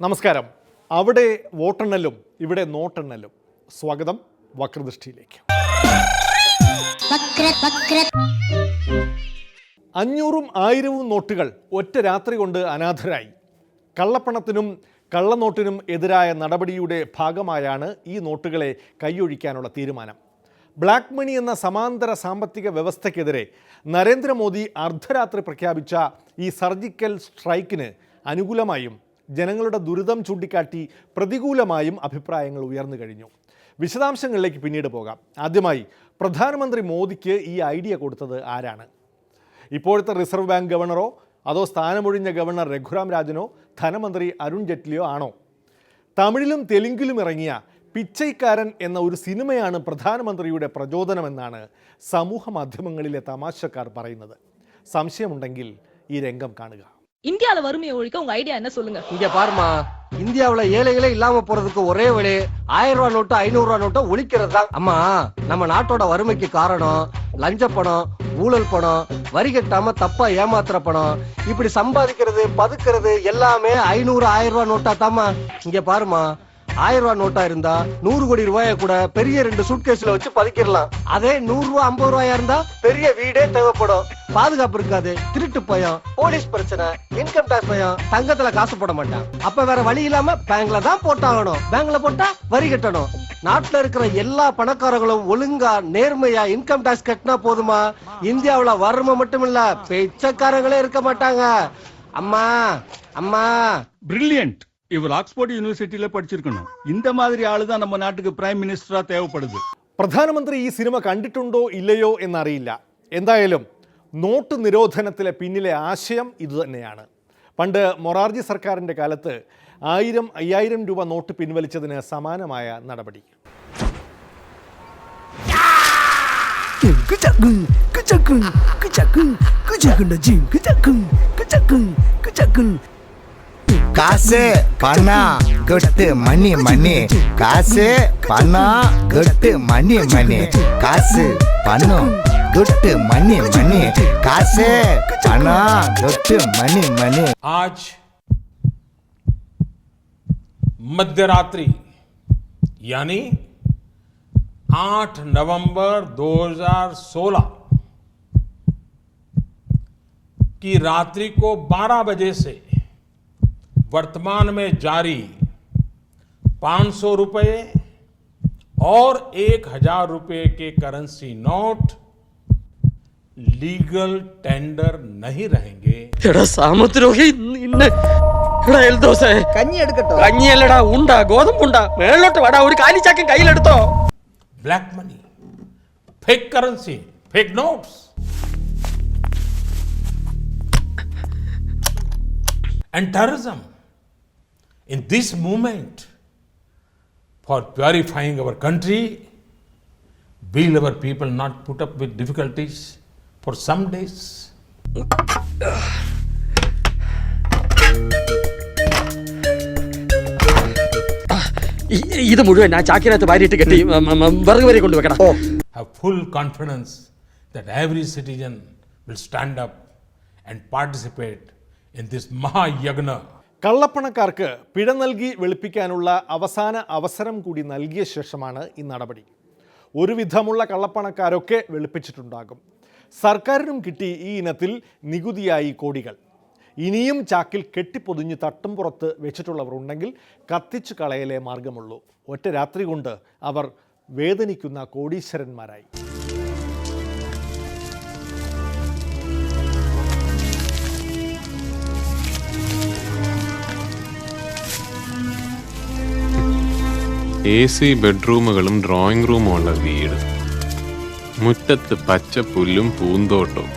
നമസ്കാരം. അവിടെ വോട്ടെണ്ണലും ഇവിടെ നോട്ടെണ്ണലും. സ്വാഗതം വക്രദൃഷ്ടിയിലേക്ക്. വക്ര വക്ര. അഞ്ഞൂറും ആയിരവും നോട്ടുകൾ ഒറ്റ രാത്രി കൊണ്ട് അനാഥരായി. കള്ളപ്പണത്തിനും കള്ളനോട്ടിനും എതിരായ നടപടിയുടെ ഭാഗമായാണ് ഈ നോട്ടുകളെ കൈയൊഴിക്കാനുള്ള തീരുമാനം. ബ്ലാക്ക് മണി എന്ന സമാന്തര സാമ്പത്തിക വ്യവസ്ഥയ്ക്കെതിരെ നരേന്ദ്രമോദി അർദ്ധരാത്രി പ്രഖ്യാപിച്ച ഈ സർജിക്കൽ സ്ട്രൈക്കിന് അനുകൂലമായും ജനങ്ങളുടെ ദുരിതം ചൂണ്ടിക്കാട്ടി പ്രതികൂലമായും അഭിപ്രായങ്ങൾ ഉയർന്നു കഴിഞ്ഞു. വിശദാംശങ്ങളിലേക്ക് പിന്നീട് പോകാം. ആദ്യമായി പ്രധാനമന്ത്രി മോദിക്ക് ഈ ഐഡിയ കൊടുത്തത് ആരാണ്? ഇപ്പോഴത്തെ റിസർവ് ബാങ്ക് ഗവർണറോ അതോ സ്ഥാനമൊഴിഞ്ഞ ഗവർണർ രഘുറാം രാജനോ? ധനമന്ത്രി അരുൺ ജെറ്റ്ലിയോ ആണോ തമിഴിലും തെലുങ്കിലും ഇറങ്ങിയ പിച്ചൈക്കാരൻ എന്ന ഒരു സിനിമയാണ് പ്രധാനമന്ത്രിയുടെ പ്രചോദനമെന്നാണ് സമൂഹ മാധ്യമങ്ങളിലെ തമാശക്കാർ പറയുന്നത് സംശയമുണ്ടെങ്കിൽ ഈ രംഗം കാണുക இந்தியால வறுமையை ஒழிக்க உங்க ஐடியா என்ன சொல்லுங்க இங்க பாருமா இந்தியாவுல ஏழைகளே இல்லாம போறதுக்கு ஒரே வழி ஆயிரம் ரூபாய் நோட்டு ஐநூறு ரூபாய் நோட்டை ஒழிக்கிறது தான் அம்மா நம்ம நாட்டோட வறுமைக்கு காரணம் லஞ்ச பணம் ஊழல் பணம் வரி கட்டாம தப்பா ஏமாத்துற பணம். இப்படி சம்பாதிக்கிறது பதுக்கிறது எல்லாமே ஐநூறு ஆயிரம் ரூபாய் நோட்டா தாமா இங்க பாருமா ஆயிரம் ரூபாய் நோட்டா இருந்தா நூறு கோடி ரூபாய கூட பெரிய ரெண்டு சூட்கேஸ்ல வச்சு பதுக்கிடலாம். அதே நூறு ரூபாய் ஐம்பது ரூபாயா இருந்தா பெரிய வீடே தேவைப்படும். பாதுகாப்பு இருக்காது திருட்டு பயம் போலீஸ் பிரச்சனை இன்கம் டாக்ஸ் பயம் தங்கத்துல காசு போட மாட்டான். அப்ப வேற வழி இல்லாம பேங்க்ல தான் போட்டாகணும். பேங்க்ல போட்டா வரி கட்டணும். நாட்டுல இருக்கிற எல்லா பணக்காரங்களும் ஒழுங்கா நேர்மையா இன்கம் டாக்ஸ் கட்டினா போதுமா இந்தியாவுல வறுமை மட்டும் இல்ல பிச்சைக்காரங்களே இருக்க மாட்டாங்க அம்மா அம்மா பிரில்லியன்ட் இவர் ஆக்ஸ்போர்ட் யூனிவர்சிட்டியில படிச்சிருக்கணும் இந்த மாதிரி ஆளு தான் நம்ம நாட்டுக்கு பிரைம் மினிஸ்டரா தேவைப்படுது പ്രധാനമന്ത്രി ഈ സിനിമ കണ്ടിട്ടുണ്ടോ ഇല്ലയോ എന്നറിയില്ല എന്തായാലും നോട്ട് നിരോധനത്തിലെ പിന്നിലെ ആശയം ഇതുതന്നെയാണ് പണ്ട് മൊറാർജി സർക്കാരിന്റെ കാലത്ത് ആയിരം അയ്യായിരം രൂപ നോട്ട് പിൻവലിച്ചതിന് സമാനമായ നടപടി. காசு ದುಡ್ಡು मनी मनी कासे चना ದುಡ್ಡು मनी मनी आज मध्यरात्रि, यानी 8 नवंबर 2016 की रात्रि को 12 बजे से वर्तमान में जारी पाँच सौ रुपये और एक हज़ार रुपये के करेंसी नोट लीगल टेंडर नहीं रहेंगे। एड़ा सामुद्रोगी इन्ने एड़ा एल्दोस है कन्या एड़कटो कन्या लड़ा उंडा गोदम उंडा मेलोट वड़ा उरी काली चाके कई लड़तो black money fake currency fake notes and terrorism in this movement for purifying our country will our people not put up with difficulties for some days? ഇ- ഇത് മുഴുവൻ ആ ചാക്കിനകത്ത് വാരിയിട്ട് കെട്ടി വെറുതെ വിറക് വരെ കൊണ്ടുവെക്കണം have full confidence that every citizen will stand up and participate in this Mahayagna. കള്ളപ്പണക്കാർക്ക് പിഴ നൽകി വെളുപ്പിക്കാനുള്ള അവസാന അവസരം കൂടി നൽകിയ ശേഷമാണ് ഈ നടപടി ഒരുവിധമുള്ള കള്ളപ്പണക്കാരൊക്കെ വെളുപ്പിച്ചിട്ടുണ്ടാകും സർക്കാരിനും കിട്ടി ഈ ഇനത്തിൽ നികുതിയായി കോടികൾ. ഇനിയും ചാക്കിൽ കെട്ടിപ്പൊതിഞ്ഞ് തട്ടും പുറത്ത് വെച്ചിട്ടുള്ളവർ ഉണ്ടെങ്കിൽ കത്തിച്ചു കളയലേ മാർഗമുള്ളൂ ഒറ്റ രാത്രി കൊണ്ട് അവർ വേദനിക്കുന്ന കോടീശ്വരന്മാരായി. എ സി ബെഡ്റൂമുകളും ഡ്രോയിങ് റൂമുമുള്ള വീട്. മുറ്റത്ത് പച്ച പുല്ലും പൂന്തോട്ടവും.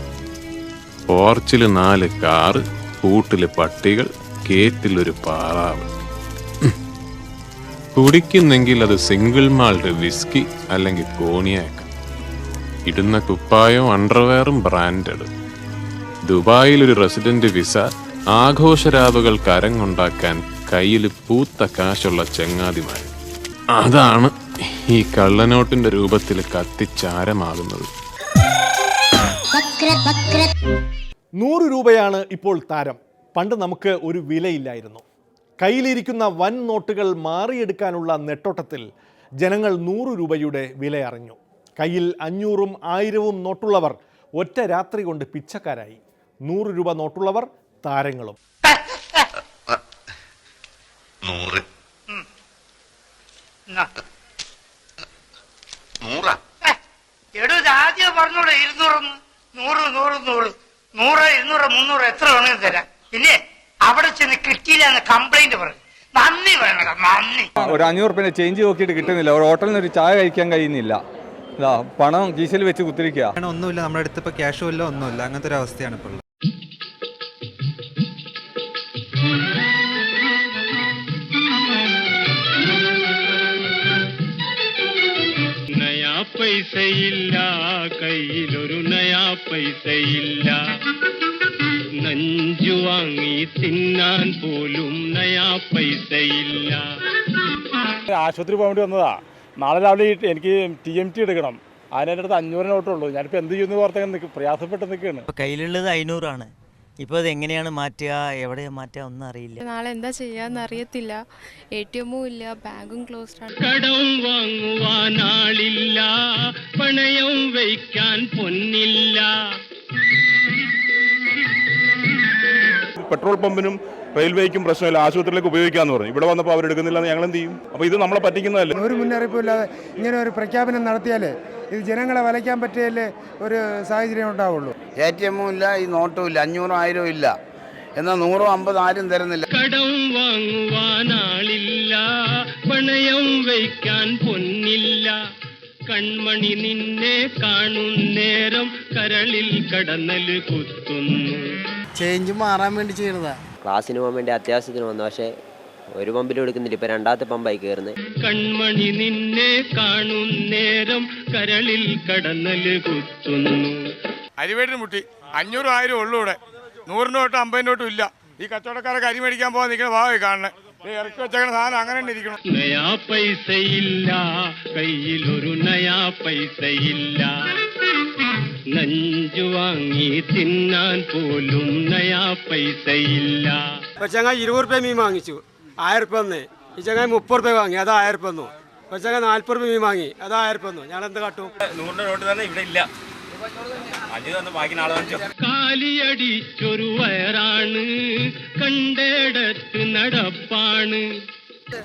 പോർച്ചിൽ നാല് കാറ് കൂട്ടിൽ പട്ടികൾ കേറ്റിലൊരു പാറാവ്. കുടിക്കുന്നെങ്കിൽ അത് സിംഗിൾ മാൾട്ട് വിസ്കി അല്ലെങ്കിൽ കോണിയാക്ക. ഇടുന്ന കുപ്പായവും അണ്ടർവെയറും ബ്രാൻഡഡ്. ദുബായിൽ ഒരു റെസിഡന്റ് വിസ ആഘോഷരാവുകൾ കരങ്ങുണ്ടാക്കാൻ കയ്യിൽ പൂത്ത കാശുള്ള ചങ്ങാതിമാർ അതാണ് ഈ കള്ളനോട്ടിന്റെ രൂപത്തിൽ കത്തിച്ചാരമാകുന്നത്. നൂറ് രൂപയാണ് ഇപ്പോൾ താരം. പണ്ട് നമുക്ക് ഒരു വിലയില്ലായിരുന്നു. കയ്യിലിരിക്കുന്ന വൻ നോട്ടുകൾ മാറിയെടുക്കാനുള്ള നെട്ടോട്ടത്തിൽ ജനങ്ങൾ നൂറ് രൂപയുടെ വില അറിഞ്ഞു. കയ്യിൽ അഞ്ഞൂറും ആയിരവും നോട്ടുള്ളവർ ഒറ്റ രാത്രി കൊണ്ട് പിച്ചക്കാരായി. നൂറ് രൂപ നോട്ടുള്ളവർ താരങ്ങളും. നൂറാ. എടോ ആദ്യം പറഞ്ഞോളൂ ഇരുന്നൂറൊന്ന് നൂറ് നൂറ് നൂറ് നൂറ് ഇരുന്നൂറ് മുന്നൂറ് എത്ര വേണമെങ്കിലും തരാം. പിന്നെ അവിടെ ചെന്ന് കിട്ടിയില്ല എന്ന് കംപ്ലൈന്റ് പറഞ്ഞു നന്ദി വേണടാ നന്ദി. ഒരു അഞ്ഞൂറ് റുപ്യ ചേഞ്ച് നോക്കിയിട്ട് കിട്ടുന്നില്ല. ഒരു ഹോട്ടലിൽ നിന്ന് ഒരു ചായ കഴിക്കാൻ കഴിയുന്നില്ല. പണം കീശയിൽ വെച്ച് കുത്തിരിക്കുക ഒന്നുമില്ല നമ്മുടെ അടുത്ത് ഇപ്പൊ ക്യാഷും ഇല്ല ഒന്നുമില്ല. അങ്ങനത്തെ ഒരു അവസ്ഥയാണ് ഇപ്പോൾ പൈസയില്ല കയ്യിലൊരു നയാ പൈസയില്ല. നഞ്ചു വാങ്ങി തിന്നാൻ പോലും നയാ പൈസയില്ല. ആശുപത്രി പോകാൻ വേണ്ടി വന്നതാ. നാളെ രാവിലെ എനിക്ക് ടി എം ടി എടുക്കണം. അതിന്റെ അടുത്ത് അഞ്ഞൂറ് നോട്ടുള്ളൂ ഞാനിപ്പോൾ എന്ത് ചെയ്യുന്നു നിൽക്കും പ്രയാസപ്പെട്ട് നിൽക്കുകയാണ് കയ്യിലുള്ളത് അഞ്ഞൂറാണ്. ഇപ്പോൾ അത് എങ്ങനെയാണ് മാറ്റുക എവിടെയാണ് മാറ്റുക ഒന്നും അറിയില്ല. നാളെ എന്താ ചെയ്യാന്ന് അറിയത്തില്ല. എ ടി എമ്മും ഇല്ല ബാങ്കും ക്ലോസ്ഡ് ആണ്. കടവും വാങ്ങുവാനാളിൽ പൊന്നില്ല പെട്രോൾ പമ്പിനും റെയിൽവേക്കും പ്രശ്നമില്ല. ആശുപത്രിയിലേക്ക് ഉപയോഗിക്കാന്ന് പറഞ്ഞു. ഇവിടെ വന്നപ്പോൾ അവർ എടുക്കുന്നില്ല ഞങ്ങൾ എന്ത് ചെയ്യും? അപ്പോൾ ഇത് നമ്മളെ പറ്റിക്കുന്നതല്ലേ? ഒരു മുന്നറിയിപ്പും ഇല്ലാതെ ഇങ്ങനെ ഒരു പ്രഖ്യാപനം നടത്തിയാലേ ഇത് ജനങ്ങളെ വലയ്ക്കാൻ പറ്റിയല്ലേ ഒരു സാഹചര്യം ഉണ്ടാവുള്ളൂ. എ ടി എമ്മും ഇല്ല ഈ നോട്ടും ഇല്ല അഞ്ഞൂറും ആയിരവും ഇല്ല. എന്നാൽ നൂറും അമ്പതും ആരും തരുന്നില്ല. കടം വാങ്ങുവാനാളില്ല പണയം വയ്ക്കാൻ കൺമണി നിന്നെ കാണുന്നേരം കരളിൽ കടന്നൽ കുത്തുന്നു. ചേഞ്ച് മാറാൻ വേണ്ടി ചെയ്യുന്നതാ ക്ലാസ്സിന് പോകാൻ വേണ്ടി അത്യാവശ്യത്തിന് വന്നു പക്ഷേ ഒരു പമ്പിലും എടുക്കുന്നില്ല. ഇപ്പൊ രണ്ടാമത്തെ പമ്പായി കയറുന്നത്. കൺമണി നിന്നെ കാണുന്നേരം കരളിൽ കടന്നൽ കുത്തുന്നു. അരിവേട്ടിന് മുട്ടി. അഞ്ഞൂറും ആയിരം ഉള്ളൂ ഇവിടെ. നൂറിന് തൊട്ട് അമ്പതിന് ഇല്ല. ഈ കച്ചവടക്കാരൊക്കെ അരി മേടിക്കാൻ പോകാൻ നിൽക്കുന്ന ഭാവമായി കാണണേ ഇറക്കി വെച്ചേക്കുന്ന സാധനം അങ്ങനെ തന്നെ ഇരിക്കണം. നയാ പൈസയില്ല കയ്യിലൊരു നയാ പൈസയില്ല. നഞ്ചു വാങ്ങി തിന്നാൻ പോലും നയാ പൈസയില്ല. ഇപ്പൊ ചങ്ങായി ഇരുപത് റുപ്യ മീൻ വാങ്ങിച്ചു. ആയിരം റുപ്യ ഒന്ന് ഈ ചങ്ങായി മുപ്പത് റുപ്യ വാങ്ങി. അത് ആയിരം റുപ്യ ഒന്നു ഇപ്പൊ ചങ്ങായി നാല്പത് റുപ്യ മീൻ വാങ്ങി. അത് ആയിരം റുപ്യ ഒന്നു ഞാൻ എന്ത് കാട്ടും? നൂറിന്റെ നോട്ട് തന്നെ ഇവിടെ ഇല്ല. കാലിയടിച്ചൊരു വയറാണ് കണ്ടേടത്ത് നടപ്പാണ്.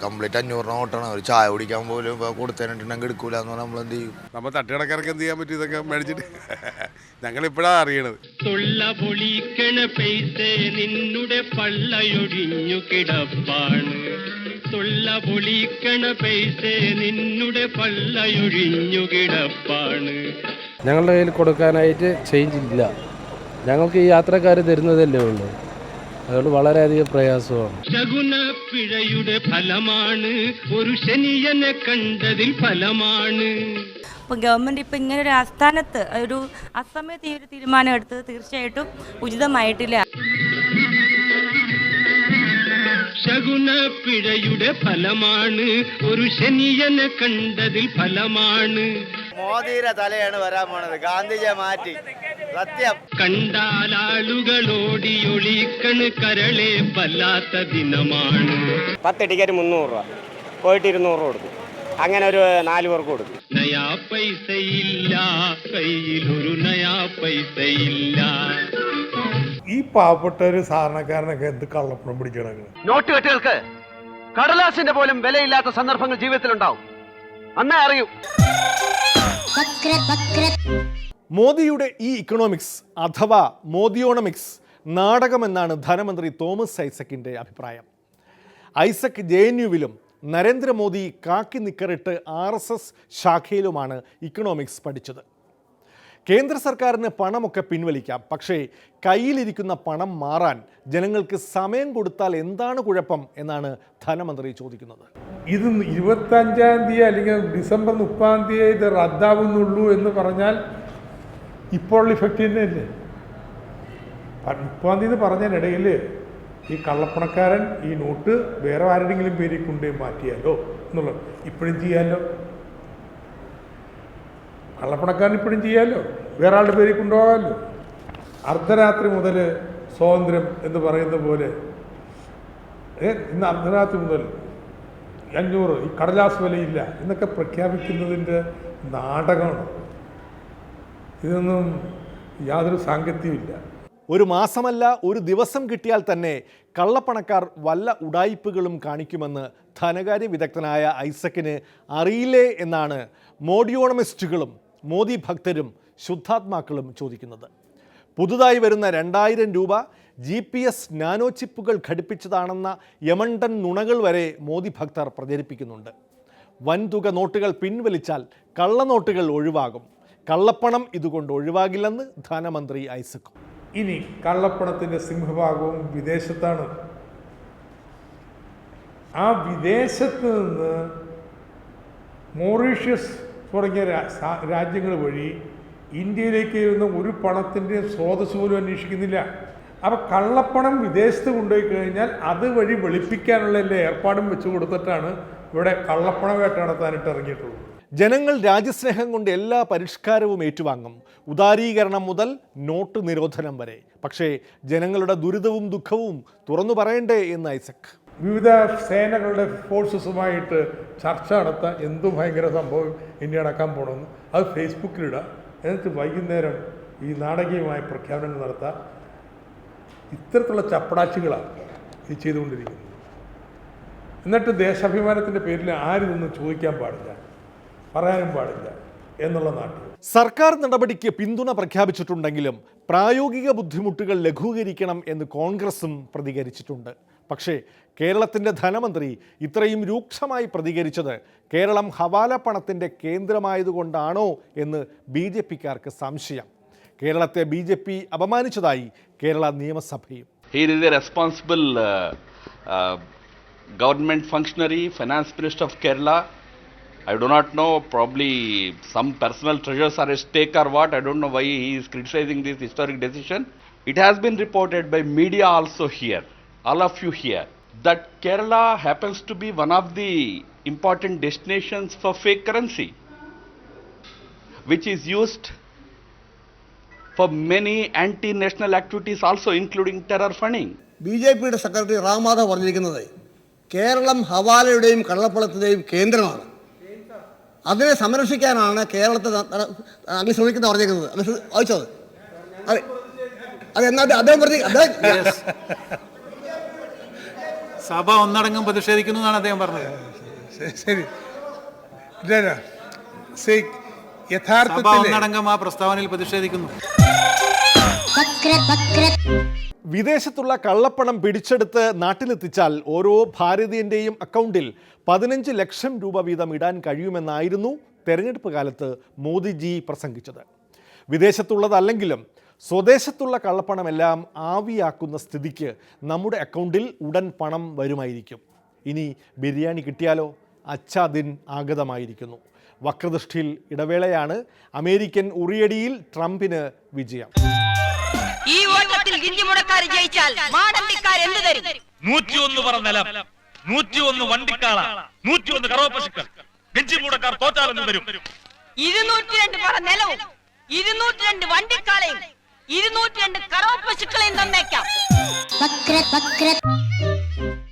കംപ്ലീറ്റ് അഞ്ഞൂറ് നോട്ടാണ് ഒരു ചായ കുടിക്കാൻ പോലും ഇപ്പൊ കൊടുത്തതിനിട്ടുണ്ടെങ്കിൽ എടുക്കൂല എന്ന് പറഞ്ഞാൽ നമ്മൾ എന്ത് ചെയ്യും? നമ്മൾ തട്ടുകടക്കാർക്ക് എന്ത് ചെയ്യാൻ പറ്റും ഇതൊക്കെ മേടിച്ചിട്ട്? ഞങ്ങൾ ഇപ്പോഴാണ് അറിയണത്. തൊള്ള പൊളിക്കണ പൈസ നിന്നുടെ പള്ളയൊടിഞ്ഞു കിടപ്പാണ്. തൊള്ള പൊളിക്കണ പൈസ നിന്നുടെ പള്ളയൊഴിഞ്ഞു കിടപ്പാണ്. ഞങ്ങളുടെ കയ്യിൽ കൊടുക്കാനായിട്ട് ചേഞ്ച് ഇല്ല. ഞങ്ങൾക്ക് ഈ യാത്രക്കാർ തരുന്നതല്ലേ ഉള്ളൂ. അതുകൊണ്ട് വളരെയധികം പ്രയാസമാണ്. ശകുനപ്പിഴയുടെ ഫലമാണ്. ഒരു ശനിയനെ കണ്ടതിൽ ഫലമാണ്. ഇപ്പൊ ഗവൺമെന്റ് ഇപ്പൊ ഇങ്ങനെ ഒരു ആസ്ഥാനത്ത് ഒരു അസമയത്ത് ഈ ഒരു തീരുമാനം എടുത്തത് തീർച്ചയായിട്ടും ഉചിതമായിട്ടില്ല. ശകുന പിഴയുടെ ഫലമാണ്. ഒരു ശനിയനെ കണ്ടതിൽ ഫലമാണ്. മോദിയുടെ തലയാണ് വരാൻ പോണത്. ഗാന്ധിജിയെ മാറ്റി. സത്യം. കണ്ടാലാളുകളോടി ഒളിക്കണ് കരളെ വല്ലാത്ത ദിനമാണ്. പത്ത് ടിക്കറ്റ് മുന്നൂറ് രൂപ. പോയിട്ട് ഇരുന്നൂറ് കൊടുക്കും. അങ്ങനെ ഒരു നാല് പേർക്ക് കൊടുക്കും. നയാ പൈസയില്ല. ഒരു നയാ പൈസയില്ല. ഈ പാവപ്പെട്ട ഒരു സാധാരണക്കാരനൊക്കെ എന്ത് കള്ളപ്പണം പിടിക്കണം നോട്ട് കെട്ടുകൾക്ക് കടലാസിന്റെ പോലും വിലയില്ലാത്ത സന്ദർഭങ്ങൾ ജീവിതത്തിൽ ഉണ്ടാവും അന്നേ അറിയൂ. വക്ര വക്ര മോദിയുടെ ഈ ഇക്കണോമിക്സ് അഥവാ മോദിയോണമിക്സ് നാടകമെന്നാണ് ധനമന്ത്രി തോമസ് ഐസക്കിന്റെ അഭിപ്രായം. ഐസക് ജെ എൻ യുവിലും നരേന്ദ്രമോദി കാക്കി നിക്കറിട്ട് ആർ എസ് എസ് ശാഖയിലുമാണ് ഇക്കണോമിക്സ് പഠിച്ചത്. കേന്ദ്ര സർക്കാരിന് പണമൊക്കെ പിൻവലിക്കാം. പക്ഷേ കയ്യിലിരിക്കുന്ന പണം മാറാൻ ജനങ്ങൾക്ക് സമയം കൊടുത്താൽ എന്താണ് കുഴപ്പം എന്നാണ് ധനമന്ത്രി ചോദിക്കുന്നത്. ഇത് ഇരുപത്തഞ്ചാം തീയതി അല്ലെങ്കിൽ ഡിസംബർ മുപ്പതാം തീയതി ഇത് റദ്ദാവുന്നുള്ളൂ എന്ന് പറഞ്ഞാൽ ഇപ്പോൾ ഇഫക്റ്റ് തന്നെയല്ലേ മുപ്പതാം തീയതി പറഞ്ഞതിനിടയിൽ ഈ കള്ളപ്പണക്കാരൻ ഈ നോട്ട് വേറെ ആരുടെങ്കിലും പേരിൽ കൊണ്ടുപോയി മാറ്റിയാലോ എന്നുള്ളത് ഇപ്പോഴും ചെയ്യാമല്ലോ കള്ളപ്പണക്കാരൻ ഇപ്പോഴും ചെയ്യാമല്ലോ വേറെ ആളുടെ പേരിൽ കൊണ്ടുപോകാമല്ലോ അർദ്ധരാത്രി മുതൽ സ്വാതന്ത്ര്യം എന്ന് പറയുന്ന പോലെ. ഏ ഇന്ന് അർദ്ധരാത്രി മുതൽ അഞ്ഞൂറ് ഈ കടലാസ് വിലയില്ല എന്നൊക്കെ പ്രഖ്യാപിക്കുന്നതിന്റെ നാടകമാണ്. ഇതൊന്നും യാതൊരു സാങ്കത്യമില്ല ഒരു മാസമല്ല ഒരു ദിവസം കിട്ടിയാൽ തന്നെ കള്ളപ്പണക്കാർ വല്ല ഉടായിപ്പുകളും കാണിക്കുമെന്ന് ധനകാര്യ വിദഗ്ധനായ ഐസക്കിന് അറിയില്ലേ എന്നാണ് മോഡിയോണമിസ്റ്റുകളും മോദി ഭക്തരും ശുദ്ധാത്മാക്കളും ചോദിക്കുന്നത്. പുതുതായി വരുന്ന രണ്ടായിരം രൂപ ജി പി എസ് നാനോ ചിപ്പുകൾ ഘടിപ്പിച്ചതാണെന്ന യമണ്ടൻ നുണകൾ വരെ മോദി ഭക്തർ പ്രചരിപ്പിക്കുന്നുണ്ട്. വൻതുക നോട്ടുകൾ പിൻവലിച്ചാൽ കള്ളനോട്ടുകൾ ഒഴിവാകും. കള്ളപ്പണം ഇതുകൊണ്ട് ഒഴിവാകില്ലെന്ന് ധനമന്ത്രി ഐസക്. ഇനി കള്ളപ്പണത്തിന്റെ സിംഹഭാഗവും വിദേശത്താണ്. ആ വിദേശത്ത് നിന്ന് മൗറീഷ്യസ് തുടങ്ങിയ രാജ്യങ്ങൾ വഴി ഇന്ത്യയിലേക്ക് വരുന്ന ഒരു പണത്തിന്റെ സ്രോതസ് പോലും അന്വേഷിക്കുന്നില്ല. അപ്പോൾ കള്ളപ്പണം വിദേശത്ത് കൊണ്ടുപോയി കഴിഞ്ഞാൽ അതുവഴി വെളുപ്പിക്കാനുള്ള എല്ലാ ഏർപ്പാടും വെച്ചു കൊടുത്തിട്ടാണ് ഇവിടെ കള്ളപ്പണം വേട്ട നടത്താനായിട്ട് ഇറങ്ങിയിട്ടുള്ളത്. ജനങ്ങൾ രാജ്യസ്നേഹം കൊണ്ട് എല്ലാ പരിഷ്കാരവും ഏറ്റുവാങ്ങും. ഉദാരീകരണം മുതൽ നോട്ട് നിരോധനം വരെ. പക്ഷേ ജനങ്ങളുടെ ദുരിതവും ദുഃഖവും തുറന്നു പറയണ്ടേ എന്ന് ഐസക്. വിവിധ സേനകളുടെ ഫോഴ്സസുമായിട്ട് ചർച്ച നടത്താൻ എന്തു ഭയങ്കര സംഭവം ഇനി നടക്കാൻ പോകണമെന്ന് അത് ഫേസ്ബുക്കിലിടാം. എന്നിട്ട് വൈകുന്നേരം ഈ നാടകീയമായ പ്രഖ്യാപനങ്ങൾ നടത്താം ഇത്തരത്തിലുള്ള ചപ്പടാച്ചികളാണ് ഇത് ചെയ്തുകൊണ്ടിരിക്കുന്നത്. എന്നിട്ട് ദേശാഭിമാനത്തിന്റെ പേരിൽ ആരും ഇതൊന്നും ചോദിക്കാൻ പാടില്ല പറയാനും പാടില്ല എന്നുള്ള നാട്ടിൽ. സർക്കാർ നടപടിക്ക് പിന്തുണ പ്രഖ്യാപിച്ചിട്ടുണ്ടെങ്കിലും പ്രായോഗിക ബുദ്ധിമുട്ടുകൾ ലഘൂകരിക്കണം എന്ന് കോൺഗ്രസും പ്രതികരിച്ചിട്ടുണ്ട്. പക്ഷേ കേരളത്തിന്റെ ധനമന്ത്രി ഇത്രയും രൂക്ഷമായി പ്രതികരിച്ചത് കേരളം ഹവാല ഹവാലപ്പണത്തിന്റെ കേന്ദ്രമായതുകൊണ്ടാണോ എന്ന് ബി ജെ പിക്കാർക്ക് സംശയം. കേരളത്തെ ബി ജെ പി അപമാനിച്ചതായി Kerala നിയമസഭയും. He responsible government functionary finance minister of Kerala I do not know probably some personal treasures R S take are what I don't know why he is criticising this historic decision it has been reported by media also here all of you here, that Kerala happens to be one of the important destinations for fake currency, which is used for many anti-national activities also, including terror funding. B J പിയുടെ secretary Ram Madhav പറഞ്ഞിരിക്കുന്നത് കേരളം ഹവാലയുടെയും കള്ളപ്പണത്തിന്റെയും കേന്ദ്രമാണ് അതിനെ സംരക്ഷിക്കാനാണ് കേരളത്തെ അങ്ങനെ ശ്രമിക്കുന്ന പറഞ്ഞിരിക്കുന്നത് വായിച്ചത് അതെ അത് എന്നാ അദ്ദേഹം പറഞ്ഞു അദ്ദേഹം സഭ ഒന്നടങ്കം പ്രതിഷേധിക്കുന്നു എന്നാണ് അദ്ദേഹം പറഞ്ഞത്. ശരി ഒന്നടങ്കം ആ പ്രസ്താവനയിൽ പ്രതിഷേധിക്കുന്നു. വിദേശത്തുള്ള കള്ളപ്പണം പിടിച്ചെടുത്ത് നാട്ടിലെത്തിച്ചാൽ ഓരോ ഭാരതീയന്റെയും അക്കൗണ്ടിൽ പതിനഞ്ച് ലക്ഷം രൂപ വീതം ഇടാൻ കഴിയുമെന്നായിരുന്നു തെരഞ്ഞെടുപ്പ് കാലത്ത് മോദിജി പ്രസംഗിച്ചത്. വിദേശത്തുള്ളതല്ലെങ്കിലും സ്വദേശത്തുള്ള കള്ളപ്പണമെല്ലാം ആവിയാക്കുന്ന സ്ഥിതിക്ക് നമ്മുടെ അക്കൗണ്ടിൽ ഉടൻ പണം വരുമായിരിക്കും. ഇനി ബിരിയാണി കിട്ടിയാലോ? അച്ചാദിൻ ആഗതമായിരിക്കുന്നു. വക്രദൃഷ്ടിയിൽ ഇടവേളയാണ് അമേരിക്കൻ ഉറിയടിയിൽ ട്രംപിന് വിജയം. ഈ ഓട്ടത്തിൽ ഗിഞ്ചിമുടക്കാർ ജയിച്ചാൽ മാടമ്പിക്കാർ എന്ത് തരും? നൂറ്റിയൊന്ന് പറ നിലം. നൂറ്റിയൊന്ന് വണ്ടിക്കാള. നൂറ്റിയൊന്ന് കറവപ്പശുക്കൾ. ഗഞ്ചിമൂടക്കാർ തോറ്റാലെന്ന് വരും ഇരുന്നൂറ്റി രണ്ട് പറ നിലവും. ഇരുന്നൂറ്റി രണ്ട് വണ്ടിക്കാളയും ഇരുന്നൂറ്റി രണ്ട് കറവ പശുക്കളെയും തന്നേക്കാം